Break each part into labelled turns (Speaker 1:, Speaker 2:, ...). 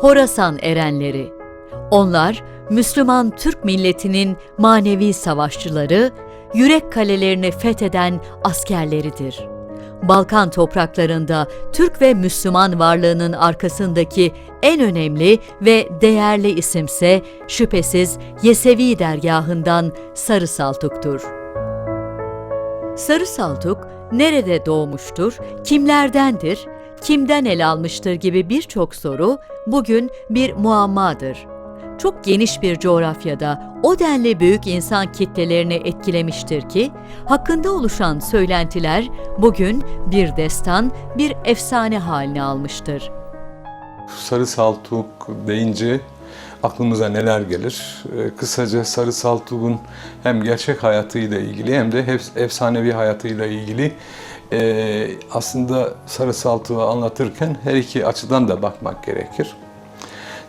Speaker 1: Horasan erenleri. Onlar Müslüman Türk milletinin manevi savaşçıları, yürek kalelerini fetheden askerleridir. Balkan topraklarında Türk ve Müslüman varlığının arkasındaki en önemli ve değerli isimse şüphesiz Yesevi dergahından Sarı Saltuk'tur. Sarı Saltuk nerede doğmuştur, kimlerdendir, kimden el almıştır gibi birçok soru bugün bir muammadır. Çok geniş bir coğrafyada o denli büyük insan kitlelerini etkilemiştir ki, hakkında oluşan söylentiler bugün bir destan, bir efsane haline almıştır.
Speaker 2: Sarı Saltuk deyince aklımıza neler gelir? Ee, Kısaca Sarı Saltuk'un hem gerçek hayatıyla ilgili hem de efsanevi hayatıyla ilgili e, aslında Sarı Saltuk'u anlatırken her iki açıdan da bakmak gerekir.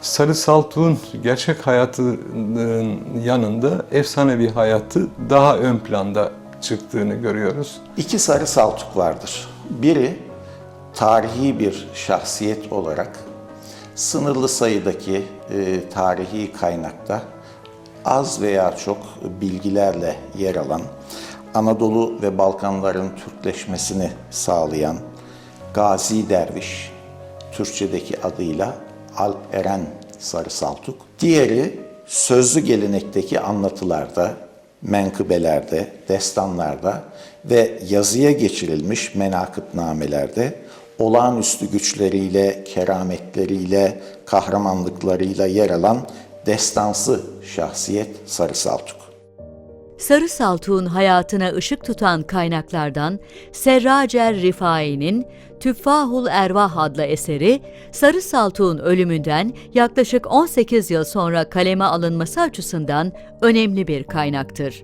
Speaker 2: Sarı Saltuk'un gerçek hayatının yanında efsanevi hayatı daha ön planda çıktığını görüyoruz.
Speaker 3: İki sarı saltuk vardır. Biri tarihi bir şahsiyet olarak sınırlı sayıdaki e, tarihi kaynakta az veya çok bilgilerle yer alan, Anadolu ve Balkanların Türkleşmesini sağlayan Gazi Derviş, Türkçedeki adıyla Alp Eren Sarı Saltuk. Diğeri sözlü gelenekteki anlatılarda, menkıbelerde, destanlarda ve yazıya geçirilmiş menakıbnamelerde olağanüstü güçleriyle, kerametleriyle, kahramanlıklarıyla yer alan destansı şahsiyet Sarı Saltuk.
Speaker 1: Sarı Saltuk'un hayatına ışık tutan kaynaklardan Serracer Rifai'nin Tüffahul Ervah adlı eseri, Sarı Saltuk'un ölümünden yaklaşık 18 yıl sonra kaleme alınması açısından önemli bir kaynaktır.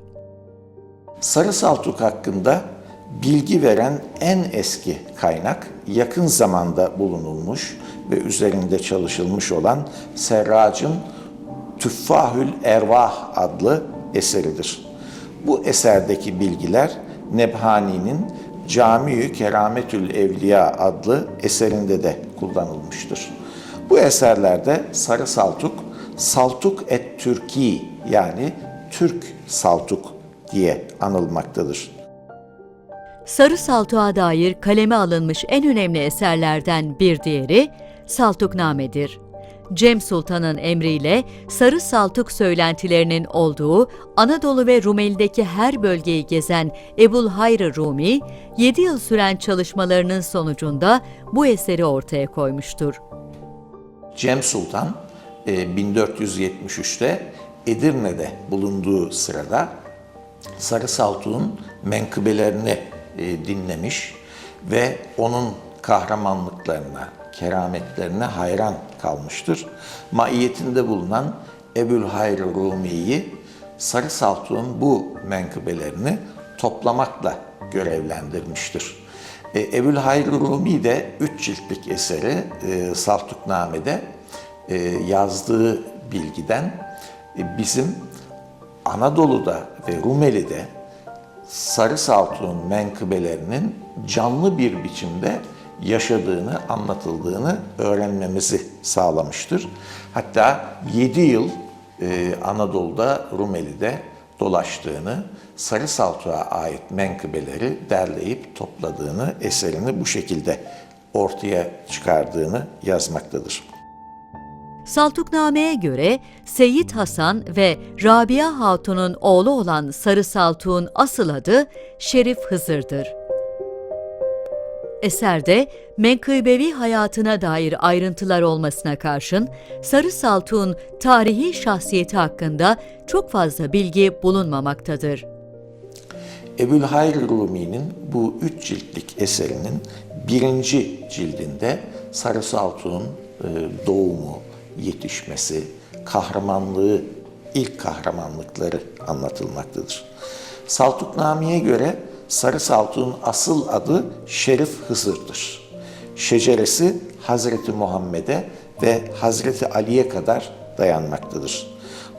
Speaker 3: Sarı Saltuk hakkında bilgi veren en eski kaynak yakın zamanda bulunulmuş ve üzerinde çalışılmış olan Serrac'ın Tüffahül Ervah adlı eseridir. Bu eserdeki bilgiler Nebhani'nin Cami-i Kerametül Evliya adlı eserinde de kullanılmıştır. Bu eserlerde Sarı Saltuk, Saltuk et Türki yani Türk Saltuk diye anılmaktadır.
Speaker 1: Sarı Saltuk'a dair kaleme alınmış en önemli eserlerden bir diğeri Saltukname'dir. Cem Sultan'ın emriyle Sarı Saltuk söylentilerinin olduğu Anadolu ve Rumeli'deki her bölgeyi gezen Ebul Hayr Rumi, 7 yıl süren çalışmalarının sonucunda bu eseri ortaya koymuştur.
Speaker 3: Cem Sultan e, 1473'te Edirne'de bulunduğu sırada Sarı Saltuk'un menkıbelerini e, dinlemiş ve onun kahramanlıklarına, kerametlerine hayran kalmıştır. Maiyetinde bulunan Ebul Hayr Rumi'yi Sarı Saltuk'un bu menkıbelerini toplamakla görevlendirmiştir. E, Ebul Hayr Rumi de üç ciltlik eseri e, Saltukname'de e, yazdığı bilgiden e, bizim Anadolu'da ve Rumeli'de Sarı Saltuk'un menkıbelerinin canlı bir biçimde yaşadığını, anlatıldığını öğrenmemizi sağlamıştır. Hatta 7 yıl e, Anadolu'da, Rumeli'de dolaştığını, Sarı Saltuk'a ait menkıbeleri derleyip topladığını, eserini bu şekilde ortaya çıkardığını yazmaktadır.
Speaker 1: Saltukname'ye göre Seyyid Hasan ve Rabia Hatun'un oğlu olan Sarı Saltuk'un asıl adı Şerif Hızır'dır. Eserde menkıbevi hayatına dair ayrıntılar olmasına karşın Sarı Saltuk'un tarihi şahsiyeti hakkında çok fazla bilgi bulunmamaktadır.
Speaker 3: Ebul Hayr Rumi'nin bu üç ciltlik eserinin birinci cildinde Sarı Saltuk'un e, doğumu, yetişmesi, kahramanlığı, ilk kahramanlıkları anlatılmaktadır. Saltukname'ye göre Sarı Saltuk'un asıl adı Şerif Hızır'dır. Şeceresi Hazreti Muhammed'e ve Hazreti Ali'ye kadar dayanmaktadır.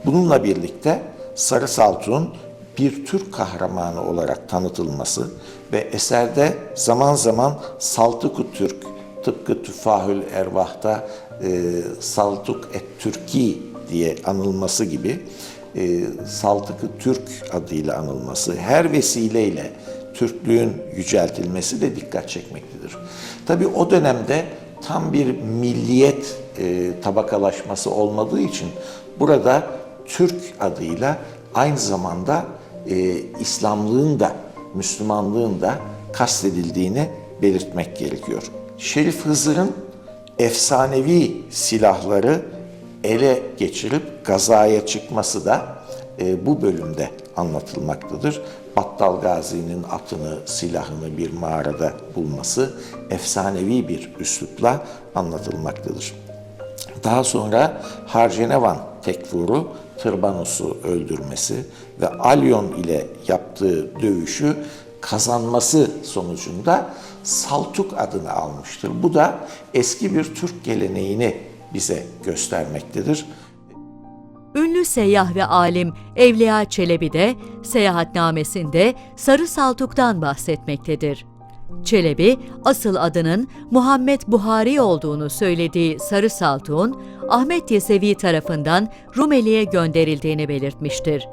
Speaker 3: Bununla birlikte Sarı Saltuk'un bir Türk kahramanı olarak tanıtılması ve eserde zaman zaman Saltık-ı Türk tıpkı Tüfahül Ervah'ta e, Saltuk et Türki diye anılması gibi e, Saltık'ı Türk adıyla anılması, her vesileyle Türklüğün yüceltilmesi de dikkat çekmektedir. Tabi o dönemde tam bir milliyet e, tabakalaşması olmadığı için burada Türk adıyla aynı zamanda e, İslamlığın da Müslümanlığın da kastedildiğini belirtmek gerekiyor. Şerif Hızır'ın efsanevi silahları ele geçirip gazaya çıkması da e, bu bölümde anlatılmaktadır. Battal Gazi'nin atını, silahını bir mağarada bulması efsanevi bir üslupla anlatılmaktadır. Daha sonra Harcenevan Tekfur'u Tırbanus'u öldürmesi ve Alyon ile yaptığı dövüşü kazanması sonucunda Saltuk adını almıştır. Bu da eski bir Türk geleneğini bize göstermektedir.
Speaker 1: Ünlü seyyah ve alim Evliya Çelebi de seyahatnamesinde Sarı Saltuk'tan bahsetmektedir. Çelebi, asıl adının Muhammed Buhari olduğunu söylediği Sarı Saltuk'un Ahmet Yesevi tarafından Rumeli'ye gönderildiğini belirtmiştir.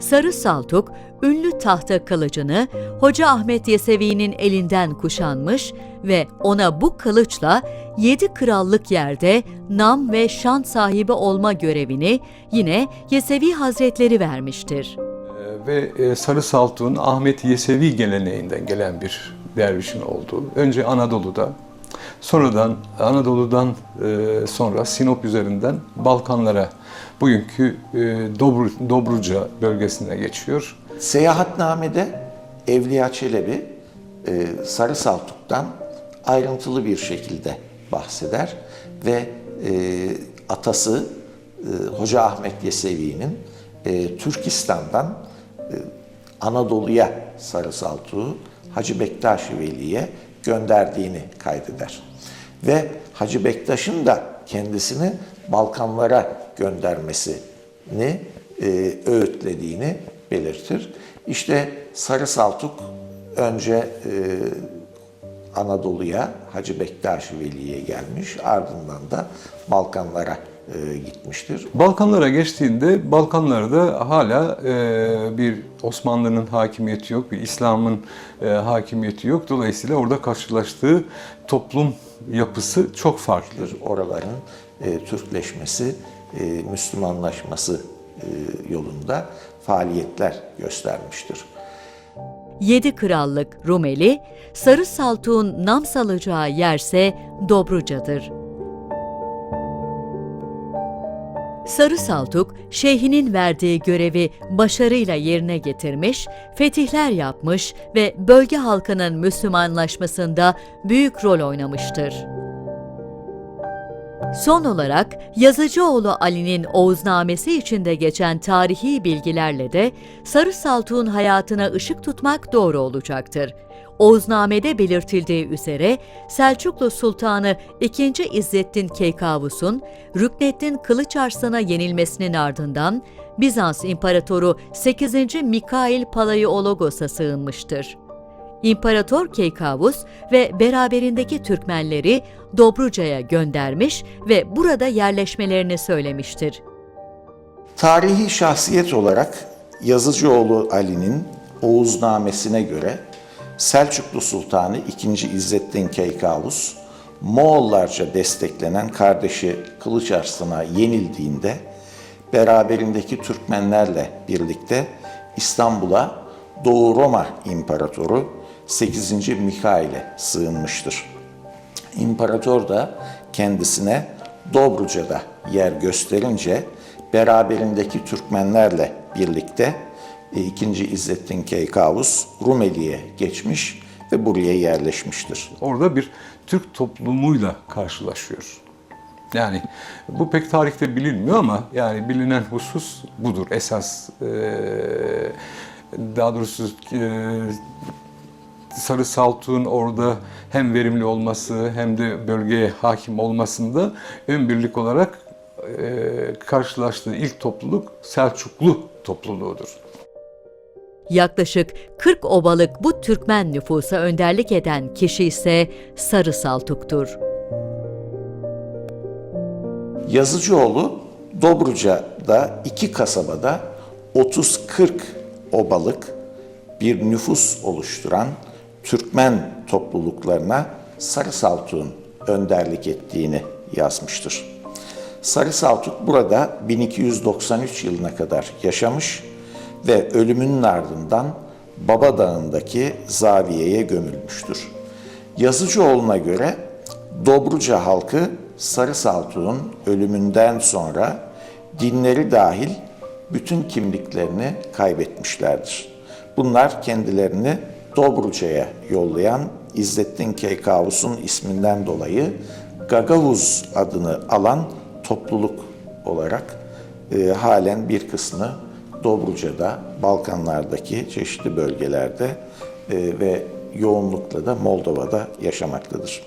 Speaker 1: Sarı Saltuk, ünlü tahta kılıcını Hoca Ahmet Yesevi'nin elinden kuşanmış ve ona bu kılıçla yedi krallık yerde nam ve şan sahibi olma görevini yine Yesevi Hazretleri vermiştir.
Speaker 2: Ee, ve e, Sarı Saltuk'un Ahmet Yesevi geleneğinden gelen bir dervişin olduğu. Önce Anadolu'da, sonradan Anadolu'dan e, sonra Sinop üzerinden Balkanlara, bugünkü e, Dobru, Dobruca bölgesine geçiyor.
Speaker 3: Seyahatnamede Evliya Çelebi e, Sarı Saltuk'tan ayrıntılı bir şekilde bahseder ve e, atası e, Hoca Ahmet Yesevi'nin e, Türkistan'dan e, Anadolu'ya Sarı Saltuk'u Hacı Bektaş Veli'ye gönderdiğini kaydeder. Ve Hacı Bektaş'ın da kendisini Balkanlara göndermesini e, öğütlediğini belirtir. İşte Sarı Saltuk önce e, Anadolu'ya Hacı Bektaş Veli'ye gelmiş, ardından da Balkanlara e, gitmiştir.
Speaker 2: Balkanlara geçtiğinde Balkanlarda hala e, bir Osmanlı'nın hakimiyeti yok, bir İslam'ın e, hakimiyeti yok. Dolayısıyla orada karşılaştığı toplum yapısı çok farklı.
Speaker 3: Oraların e, Türkleşmesi, e, Müslümanlaşması e, yolunda faaliyetler göstermiştir.
Speaker 1: Yedi krallık Rumeli, Sarı Saltuk'un nam salacağı yerse Dobruca'dır. Sarı Saltuk, şeyhinin verdiği görevi başarıyla yerine getirmiş, fetihler yapmış ve bölge halkının Müslümanlaşmasında büyük rol oynamıştır. Son olarak Yazıcıoğlu Ali'nin Oğuznamesi içinde geçen tarihi bilgilerle de Sarı Saltuk'un hayatına ışık tutmak doğru olacaktır. Oğuzname'de belirtildiği üzere Selçuklu Sultanı II. İzzettin Keykavus'un Rükneddin Kılıçarslan'a yenilmesinin ardından Bizans İmparatoru 8. Mikail Palaiologos'a sığınmıştır. İmparator Keykavus ve beraberindeki Türkmenleri Dobruca'ya göndermiş ve burada yerleşmelerini söylemiştir.
Speaker 3: Tarihi şahsiyet olarak Yazıcıoğlu Ali'nin Oğuznamesine göre Selçuklu Sultanı II. İzzettin Keykavus, Moğollarca desteklenen kardeşi Kılıç Arslan'a yenildiğinde beraberindeki Türkmenlerle birlikte İstanbul'a Doğu Roma İmparatoru 8. Mikail'e sığınmıştır. İmparator da kendisine Dobruca'da yer gösterince beraberindeki Türkmenlerle birlikte e, 2. İzzettin Keykavus Rumeli'ye geçmiş ve buraya yerleşmiştir.
Speaker 2: Orada bir Türk toplumuyla karşılaşıyor. Yani bu pek tarihte bilinmiyor ama yani bilinen husus budur. Esas e, daha doğrusu e, Sarı Saltuk'un orada hem verimli olması hem de bölgeye hakim olmasında ön birlik olarak e, karşılaştığı ilk topluluk Selçuklu topluluğudur.
Speaker 1: Yaklaşık 40 obalık bu Türkmen nüfusa önderlik eden kişi ise Sarı Saltuk'tur.
Speaker 3: Yazıcıoğlu Dobruca'da iki kasabada 30-40 obalık bir nüfus oluşturan Türkmen topluluklarına Sarı Saltuk'un önderlik ettiğini yazmıştır. Sarı Saltuk burada 1293 yılına kadar yaşamış ve ölümünün ardından Baba Dağı'ndaki zaviyeye gömülmüştür. Yazıcıoğlu'na göre Dobruca halkı Sarı Saltuk'un ölümünden sonra dinleri dahil bütün kimliklerini kaybetmişlerdir. Bunlar kendilerini Dobruca'ya yollayan İzzettin Keykavus'un isminden dolayı Gagavuz adını alan topluluk olarak e, halen bir kısmı Dobruca'da, Balkanlardaki çeşitli bölgelerde e, ve yoğunlukla da Moldova'da yaşamaktadır.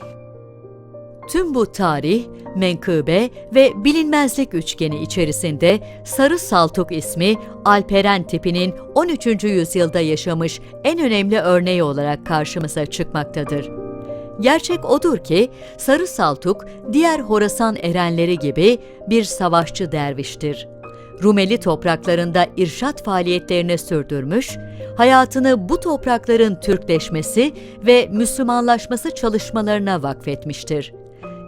Speaker 1: Tüm bu tarih, menkıbe ve bilinmezlik üçgeni içerisinde Sarı Saltuk ismi Alperen tipinin 13. yüzyılda yaşamış en önemli örneği olarak karşımıza çıkmaktadır. Gerçek odur ki Sarı Saltuk diğer Horasan erenleri gibi bir savaşçı derviştir. Rumeli topraklarında irşat faaliyetlerini sürdürmüş, hayatını bu toprakların Türkleşmesi ve Müslümanlaşması çalışmalarına vakfetmiştir.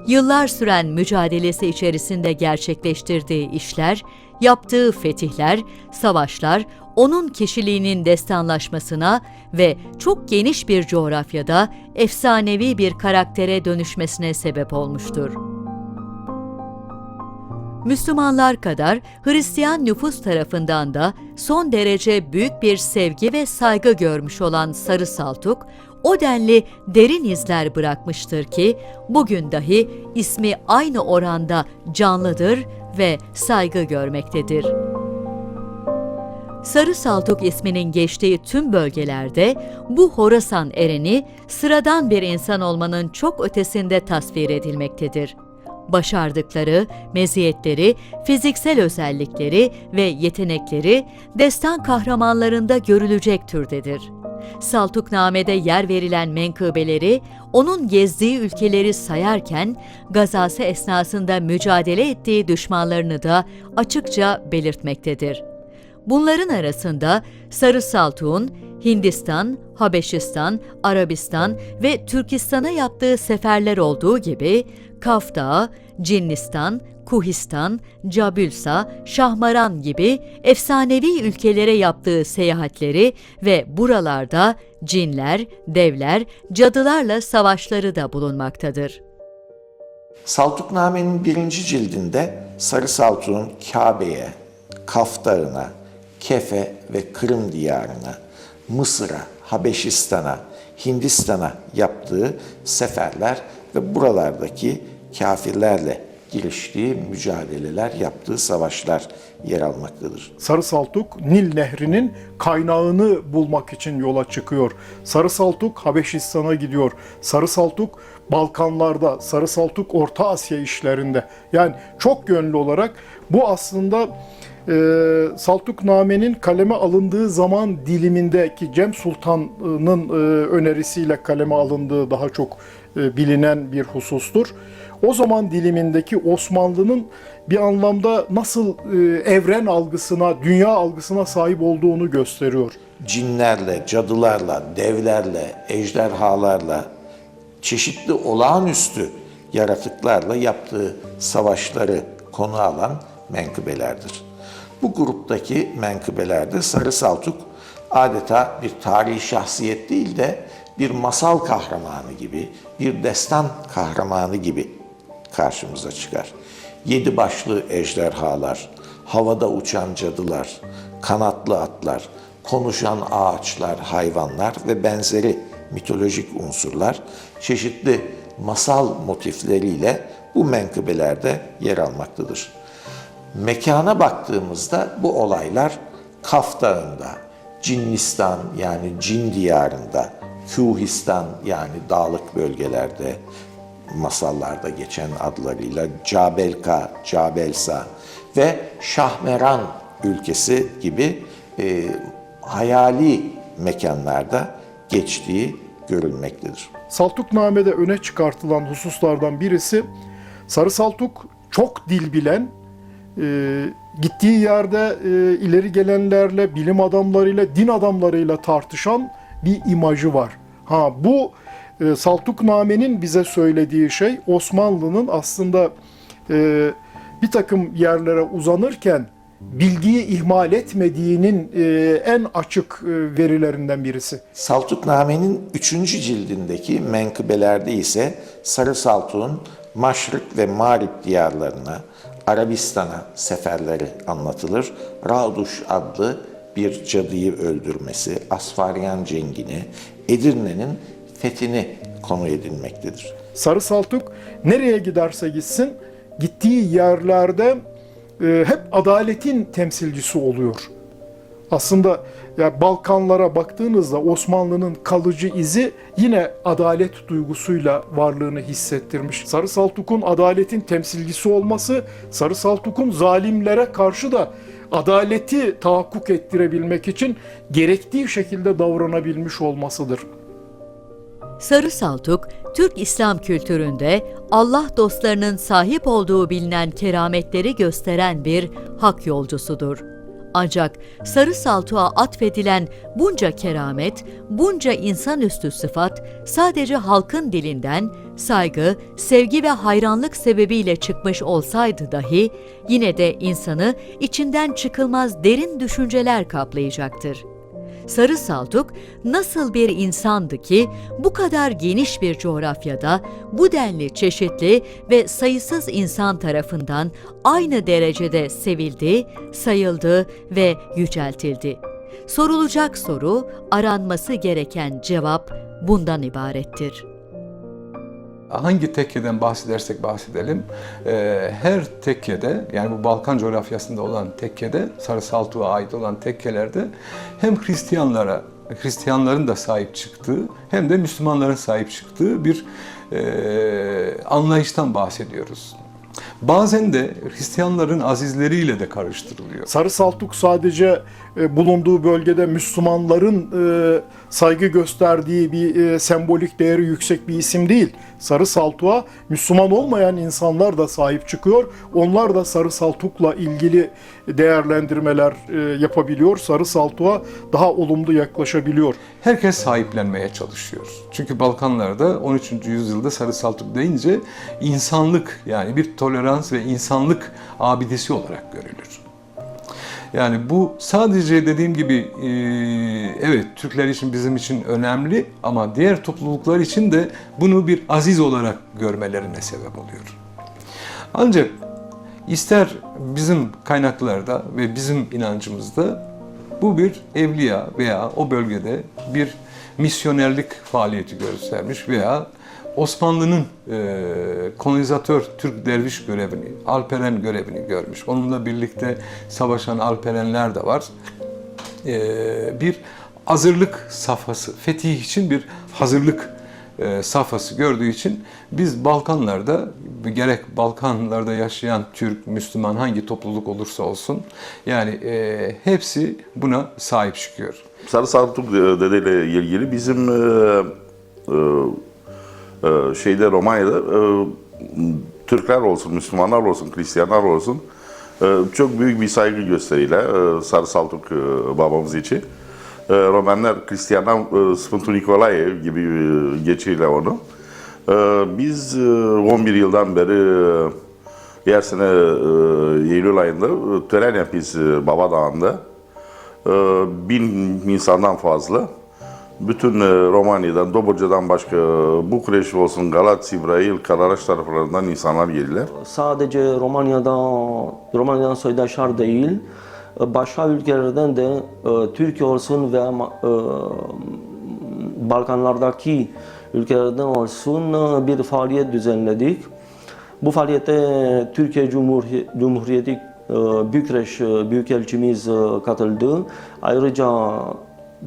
Speaker 1: Yıllar süren mücadelesi içerisinde gerçekleştirdiği işler, yaptığı fetihler, savaşlar, onun kişiliğinin destanlaşmasına ve çok geniş bir coğrafyada efsanevi bir karaktere dönüşmesine sebep olmuştur. Müslümanlar kadar Hristiyan nüfus tarafından da son derece büyük bir sevgi ve saygı görmüş olan Sarı Saltuk, o denli derin izler bırakmıştır ki bugün dahi ismi aynı oranda canlıdır ve saygı görmektedir. Sarı Saltuk isminin geçtiği tüm bölgelerde bu Horasan ereni sıradan bir insan olmanın çok ötesinde tasvir edilmektedir başardıkları, meziyetleri, fiziksel özellikleri ve yetenekleri destan kahramanlarında görülecek türdedir. Saltukname'de yer verilen menkıbeleri, onun gezdiği ülkeleri sayarken, gazası esnasında mücadele ettiği düşmanlarını da açıkça belirtmektedir. Bunların arasında Sarı Saltuk'un Hindistan, Habeşistan, Arabistan ve Türkistan'a yaptığı seferler olduğu gibi Kaf Dağı, Cinnistan, Kuhistan, Cabülsa, Şahmaran gibi efsanevi ülkelere yaptığı seyahatleri ve buralarda cinler, devler, cadılarla savaşları da bulunmaktadır.
Speaker 3: Saltukname'nin birinci cildinde Sarı Saltuk'un Kabe'ye, Kaf Dağı'na, Kefe ve Kırım diyarına, Mısır'a, Habeşistan'a, Hindistan'a yaptığı seferler ve buralardaki kafirlerle giriştiği mücadeleler, yaptığı savaşlar yer almaktadır.
Speaker 4: Sarı Saltuk Nil Nehri'nin kaynağını bulmak için yola çıkıyor. Sarı Saltuk Habeşistan'a gidiyor. Sarı Saltuk Balkanlarda, Sarı Saltuk Orta Asya işlerinde. Yani çok yönlü olarak bu aslında e, Saltukname'nin kaleme alındığı zaman dilimindeki Cem Sultan'ın e, önerisiyle kaleme alındığı daha çok e, bilinen bir husustur. O zaman dilimindeki Osmanlı'nın bir anlamda nasıl e, evren algısına, dünya algısına sahip olduğunu gösteriyor.
Speaker 3: Cinlerle, cadılarla, devlerle, ejderhalarla, çeşitli olağanüstü yaratıklarla yaptığı savaşları konu alan menkıbelerdir. Bu gruptaki menkıbelerde Sarı Saltuk adeta bir tarihi şahsiyet değil de bir masal kahramanı gibi, bir destan kahramanı gibi karşımıza çıkar. Yedi başlı ejderhalar, havada uçan cadılar, kanatlı atlar, konuşan ağaçlar, hayvanlar ve benzeri mitolojik unsurlar çeşitli masal motifleriyle bu menkıbelerde yer almaktadır. Mekana baktığımızda bu olaylar Kaf Dağı'nda, Cinnistan yani Cin diyarında, Kuhistan yani dağlık bölgelerde, masallarda geçen adlarıyla Cabelka, Cabelsa ve Şahmeran ülkesi gibi e, hayali mekanlarda geçtiği görülmektedir.
Speaker 4: Saltukname'de öne çıkartılan hususlardan birisi Sarı Saltuk çok dil bilen, e, gittiği yerde e, ileri gelenlerle, bilim adamlarıyla, din adamlarıyla tartışan bir imajı var. Ha bu e, Saltukname'nin bize söylediği şey Osmanlı'nın aslında e, bir takım yerlere uzanırken bilgiyi ihmal etmediğinin e, en açık e, verilerinden birisi.
Speaker 3: Saltukname'nin 3. cildindeki menkıbelerde ise Sarı Saltuk'un Maşrık ve Mağrip diyarlarına, Arabistan'a seferleri anlatılır. Rauduş adlı bir cadıyı öldürmesi, Asfaryan cengini, Edirne'nin fethini konu edilmektedir.
Speaker 4: Sarı Saltuk nereye giderse gitsin gittiği yerlerde e, hep adaletin temsilcisi oluyor. Aslında ya Balkanlara baktığınızda Osmanlı'nın kalıcı izi yine adalet duygusuyla varlığını hissettirmiş. Sarı Saltuk'un adaletin temsilcisi olması, Sarı Saltuk'un zalimlere karşı da adaleti tahakkuk ettirebilmek için gerektiği şekilde davranabilmiş olmasıdır.
Speaker 1: Sarı Saltuk, Türk İslam kültüründe Allah dostlarının sahip olduğu bilinen kerametleri gösteren bir hak yolcusudur. Ancak Sarı Saltuk'a atfedilen bunca keramet, bunca insanüstü sıfat sadece halkın dilinden saygı, sevgi ve hayranlık sebebiyle çıkmış olsaydı dahi yine de insanı içinden çıkılmaz derin düşünceler kaplayacaktır. Sarı Saltuk nasıl bir insandı ki bu kadar geniş bir coğrafyada bu denli çeşitli ve sayısız insan tarafından aynı derecede sevildi, sayıldı ve yüceltildi. Sorulacak soru, aranması gereken cevap bundan ibarettir.
Speaker 2: Hangi tekkeden bahsedersek bahsedelim, e, her tekkede yani bu Balkan coğrafyasında olan tekkede, Sarı Saltuk'a ait olan tekkelerde hem Hristiyanlara, Hristiyanların da sahip çıktığı hem de Müslümanların sahip çıktığı bir e, anlayıştan bahsediyoruz. Bazen de Hristiyanların azizleriyle de karıştırılıyor.
Speaker 4: Sarı Saltuk sadece e, bulunduğu bölgede Müslümanların e, saygı gösterdiği bir e, sembolik değeri yüksek bir isim değil. Sarı Saltuk'a Müslüman olmayan insanlar da sahip çıkıyor. Onlar da Sarı Saltuk'la ilgili değerlendirmeler e, yapabiliyor. Sarı Saltuk'a daha olumlu yaklaşabiliyor.
Speaker 2: Herkes sahiplenmeye çalışıyor. Çünkü Balkanlarda 13. yüzyılda Sarı Saltuk deyince insanlık yani bir tolerans ve insanlık abidesi olarak görülür. Yani bu sadece dediğim gibi e, evet Türkler için bizim için önemli ama diğer topluluklar için de bunu bir aziz olarak görmelerine sebep oluyor. Ancak ister bizim kaynaklarda ve bizim inancımızda bu bir evliya veya o bölgede bir misyonerlik faaliyeti göstermiş veya Osmanlı'nın e, kolonizatör Türk derviş görevini, Alperen görevini görmüş. Onunla birlikte savaşan Alperenler de var. E, bir hazırlık safhası, fetih için bir hazırlık e, safhası gördüğü için biz Balkanlarda gerek Balkanlarda yaşayan Türk, Müslüman hangi topluluk olursa olsun yani e, hepsi buna sahip çıkıyor.
Speaker 5: Sarı Saltuk dedeyle ilgili bizim e, e, e, şeyde Romanya'da e, Türkler olsun, Müslümanlar olsun, Hristiyanlar olsun e, çok büyük bir saygı gösteriyle e, Sarı Saltuk e, babamız için. Romanlar, Hristiyanlar e, Sfântul Nicolae gibi e, geçiyle onu. Biz e, 11 yıldan beri e, her sene Eylül ayında tören yapıyoruz e, Baba Dağı'nda. Bin insandan fazla. Bütün e, Romanya'dan, Dobruca'dan başka Bukureş olsun, Galat, Sivrail, Kararaş taraflarından insanlar gelirler.
Speaker 6: sadece Romanya'da Romanya'dan soydaşlar değil, başka ülkelerden de e, Türkiye olsun ve e, Balkanlardaki ülkelerden olsun e, bir faaliyet düzenledik. Bu faaliyete Türkiye Cumhuriyeti, Cumhuriyeti e, Bükreş e, Büyükelçimiz e, katıldı. Ayrıca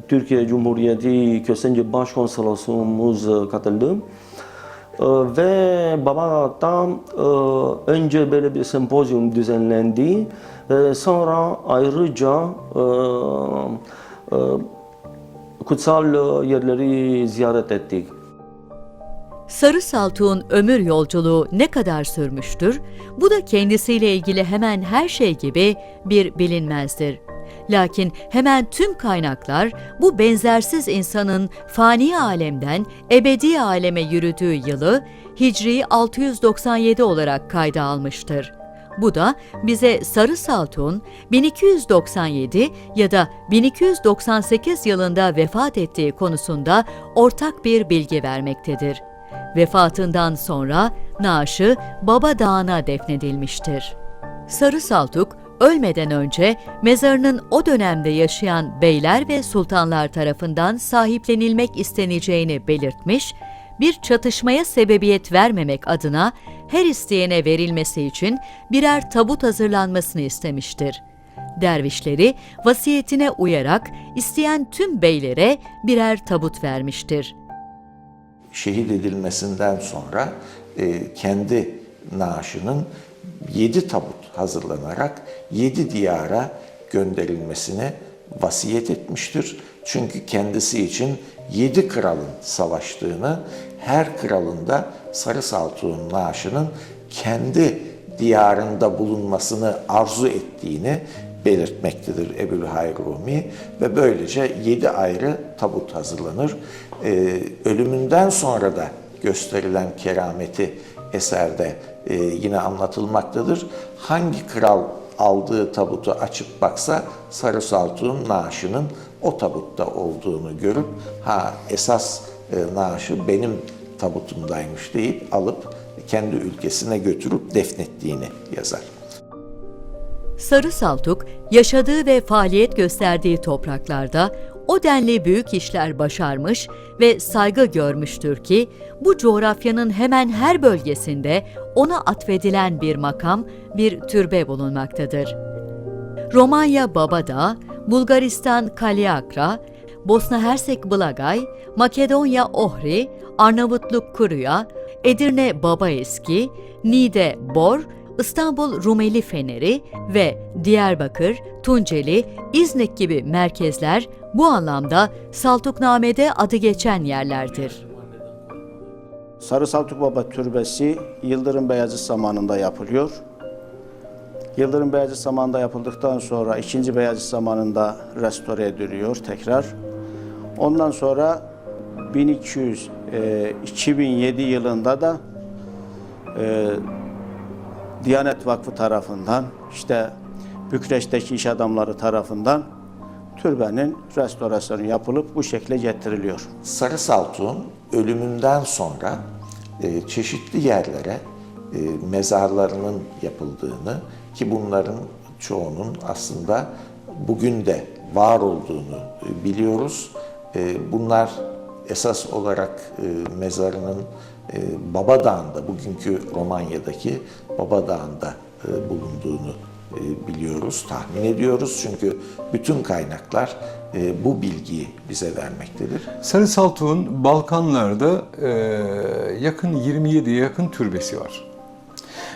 Speaker 6: Türkiye Cumhuriyeti Köstenci Başkonsolosumuz e, katıldı. Ee, Ve Babalat'ta e, önce böyle bir sempozyum düzenlendi. Sonra ayrıca e, e, kutsal yerleri ziyaret ettik.
Speaker 1: Sarı Saltuk'un ömür yolculuğu ne kadar sürmüştür? Bu da kendisiyle ilgili hemen her şey gibi bir bilinmezdir. Lakin hemen tüm kaynaklar bu benzersiz insanın fani alemden ebedi aleme yürüdüğü yılı Hicri 697 olarak kayda almıştır. Bu da bize Sarı Saltuk'un 1297 ya da 1298 yılında vefat ettiği konusunda ortak bir bilgi vermektedir. Vefatından sonra naaşı Baba Dağı'na defnedilmiştir. Sarı Saltuk, ölmeden önce mezarının o dönemde yaşayan beyler ve sultanlar tarafından sahiplenilmek isteneceğini belirtmiş, bir çatışmaya sebebiyet vermemek adına her isteyene verilmesi için birer tabut hazırlanmasını istemiştir. Dervişleri vasiyetine uyarak isteyen tüm beylere birer tabut vermiştir.
Speaker 3: şehit edilmesinden sonra e, kendi naaşının yedi tabut hazırlanarak yedi diyara gönderilmesini vasiyet etmiştir. Çünkü kendisi için yedi kralın savaştığını, her kralın da Sarı Saltuk'un naaşının kendi diyarında bulunmasını arzu ettiğini belirtmektedir Ebu'l-Hayr Rumi ve böylece yedi ayrı tabut hazırlanır. Ee, ölümünden sonra da gösterilen kerameti eserde e, yine anlatılmaktadır. Hangi kral aldığı tabutu açıp baksa Sarı Saltuk'un naaşının o tabutta olduğunu görüp ha esas e, naaşı benim tabutumdaymış deyip alıp kendi ülkesine götürüp defnettiğini yazar.
Speaker 1: Sarı Saltuk, yaşadığı ve faaliyet gösterdiği topraklarda o denli büyük işler başarmış ve saygı görmüştür ki, bu coğrafyanın hemen her bölgesinde ona atfedilen bir makam, bir türbe bulunmaktadır. Romanya Babadağ, Bulgaristan Kaliakra, Bosna Hersek Blagay, Makedonya Ohri, Arnavutluk Kuruya, Edirne Babaeski, Niğde Bor, İstanbul Rumeli Feneri ve Diyarbakır, Tunceli, İznik gibi merkezler bu anlamda Saltukname'de adı geçen yerlerdir.
Speaker 7: Sarı Saltuk Baba Türbesi Yıldırım Beyazıt zamanında yapılıyor. Yıldırım Beyazıt zamanında yapıldıktan sonra ikinci Beyazıt zamanında restore ediliyor tekrar. Ondan sonra 1200 e, 2007 yılında da e, Diyanet Vakfı tarafından işte Bükreş'teki iş adamları tarafından türbenin restorasyonu yapılıp bu şekle getiriliyor.
Speaker 3: Sarı Saltuk'un ölümünden sonra e, çeşitli yerlere e, mezarlarının yapıldığını ki bunların çoğunun aslında bugün de var olduğunu e, biliyoruz. E, bunlar esas olarak e, mezarının e, Baba Dağı'nda, bugünkü Romanya'daki Baba Dağı'nda e, bulunduğunu e, biliyoruz, tahmin ediyoruz. Çünkü bütün kaynaklar e, bu bilgiyi bize vermektedir.
Speaker 2: Sarı Saltuk'un Balkanlarda yakın 27'ye yakın türbesi var.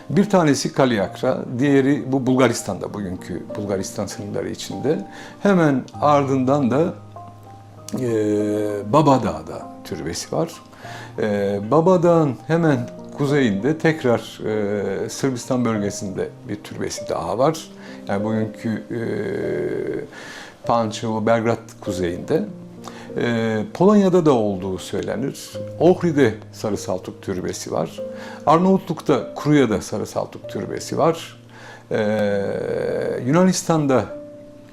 Speaker 2: Bir tanesi Kaliakra, diğeri bu Bulgaristan'da, bugünkü Bulgaristan sınırları içinde. Hemen ardından da e, Babadağ'da türbesi var. E, Babadağ'ın hemen kuzeyinde tekrar e, Sırbistan bölgesinde bir türbesi daha var. Yani bugünkü e, Pančevo, Belgrad kuzeyinde. E, Polonya'da da olduğu söylenir. Ohri'de Sarı Saltuk türbesi var. Arnavutluk'ta Kruya'da Sarı Saltuk türbesi var. E, Yunanistan'da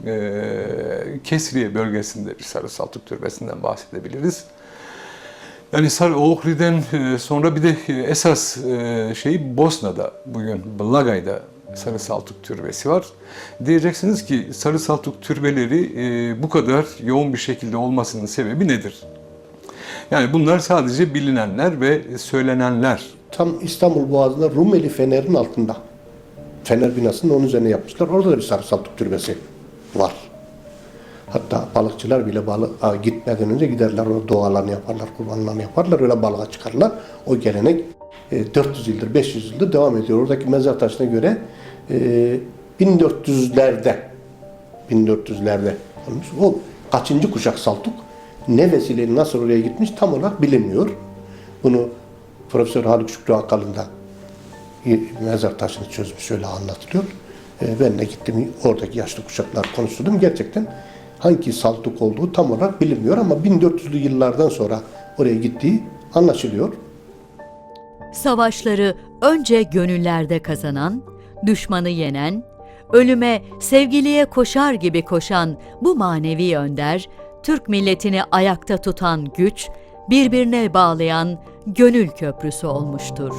Speaker 2: e, Kesriye bölgesinde bir Sarı Saltuk türbesinden bahsedebiliriz. Yani Sarı Ohri'den e, sonra bir de e, esas şey Bosna'da bugün Blagay'da Sarı Saltuk türbesi var. Diyeceksiniz ki Sarı Saltuk türbeleri bu kadar yoğun bir şekilde olmasının sebebi nedir? Yani bunlar sadece bilinenler ve söylenenler.
Speaker 8: Tam İstanbul Boğazı'nda Rumeli Fener'in altında. Fener binasını onun üzerine yapmışlar. Orada da bir Sarı Saltuk Türbesi. Hatta balıkçılar bile balığa gitmeden önce giderler orada dualarını yaparlar, kurbanlarını yaparlar, öyle balığa çıkarlar. O gelenek e, 400 yıldır, 500 yıldır devam ediyor. Oradaki mezar taşına göre e, 1400'lerde 1400'lerde olmuş. O kaçıncı kuşak Saltuk? Ne vesileyle nasıl oraya gitmiş tam olarak bilinmiyor. Bunu Profesör Haluk Şükrü Akalın da mezar taşını çözmüş öyle anlatılıyor. E, ben de gittim oradaki yaşlı kuşaklar konuşturdum. Gerçekten hangi saltuk olduğu tam olarak bilinmiyor ama 1400'lü yıllardan sonra oraya gittiği anlaşılıyor.
Speaker 1: Savaşları önce gönüllerde kazanan, düşmanı yenen, ölüme sevgiliye koşar gibi koşan bu manevi önder, Türk milletini ayakta tutan güç, birbirine bağlayan gönül köprüsü olmuştur.